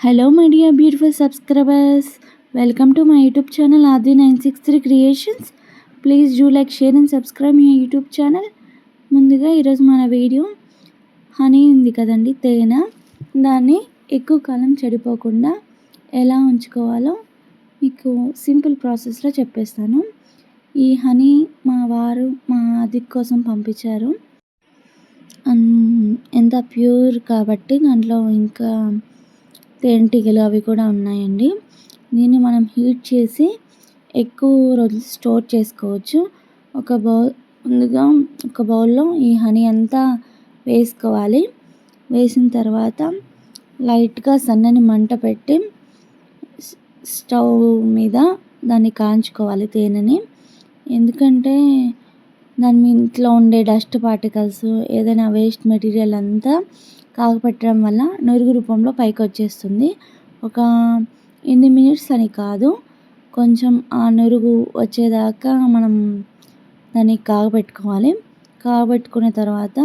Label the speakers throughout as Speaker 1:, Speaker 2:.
Speaker 1: Hello my dear beautiful subscribers welcome to my YouTube channel Aadi nine six three creations please do like share and subscribe my YouTube channel ముందుగా ఈరోజు మన video honey ఉంది కదండి తేనె. దాన్ని ఎక్కువ కాలం చెడిపోకుండా ఎలా ఉంచుకోవాలో మీకు సింపుల్ ప్రాసెస్లో చెప్పేస్తాను. ఈ హనీ మా వారు మా అది కోసం పంపించారు. ఎంత ప్యూర్ కాబట్టి దాంట్లో ఇంకా తేనెటీగలు అవి కూడా ఉన్నాయండి. దీన్ని మనం హీట్ చేసి ఎక్కువ రోజులు స్టోర్ చేసుకోవచ్చు. ఒక బౌల్ ముందుగా ఒక బౌల్లో ఈ హనీ అంతా వేసుకోవాలి. వేసిన తర్వాత లైట్గా సన్నని మంట పెట్టి స్టవ్ మీద దాన్ని కాంచుకోవాలి తేనెని. ఎందుకంటే దాని ఇంట్లో ఉండే డస్ట్ పార్టికల్స్ ఏదైనా వేస్ట్ మెటీరియల్ అంతా కాగపెట్టడం వల్ల నురుగు రూపంలో పైకి వచ్చేస్తుంది. ఒక ఎన్ని మినిట్స్ అని కాదు కొంచెం ఆ నురుగు వచ్చేదాకా మనం దాన్ని కాగబెట్టుకోవాలి కాగబెట్టుకున్న తర్వాత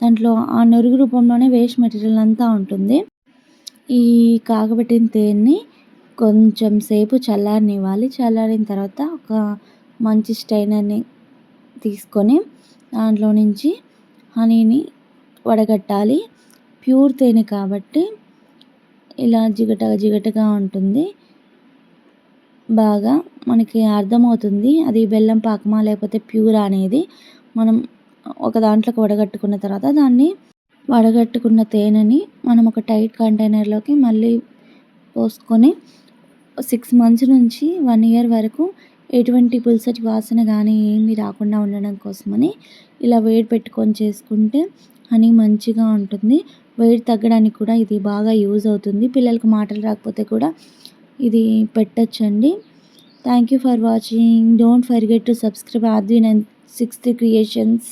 Speaker 1: దాంట్లో ఆ నురుగు రూపంలోనే వేస్ట్ మెటీరియల్ అంతా ఉంటుంది. ఈ కాగబెట్టిన తేనెని కొంచెం సేపు చల్లారనివ్వాలి. చల్లారిన తర్వాత ఒక మంచి స్టైనర్ని తీసుకొని దాంట్లో నుంచి హనీని వడగట్టాలి. ప్యూర్ తేనె కాబట్టి ఇలా జిగట జిగటగా ఉంటుంది. బాగా మనకి అర్థమవుతుంది. అది బెల్లం పాకమా లేకపోతే ప్యూర్ అనేది మనం ఒక దాంట్లోకి వడగట్టుకున్న తర్వాత దాన్ని వడగట్టుకున్న తేనెని మనం ఒక టైట్ కంటైనర్లోకి మళ్ళీ పోసుకొని సిక్స్ మంత్స్ నుంచి వన్ ఇయర్ వరకు ఎటువంటి పులుసటి వాసన కానీ ఏమీ రాకుండా ఉండడం కోసమని ఇలా వేడి పెట్టుకొని చేసుకుంటే హనీ మంచిగా ఉంటుంది. వెయిట్ తగ్గడానికి కూడా ఇది బాగా యూజ్ అవుతుంది. పిల్లలకు మాటలు రాకపోతే కూడా ఇది పెట్టచ్చండి. Thank you for watching don't forget to subscribe ఆద్వీన్ and sixth creations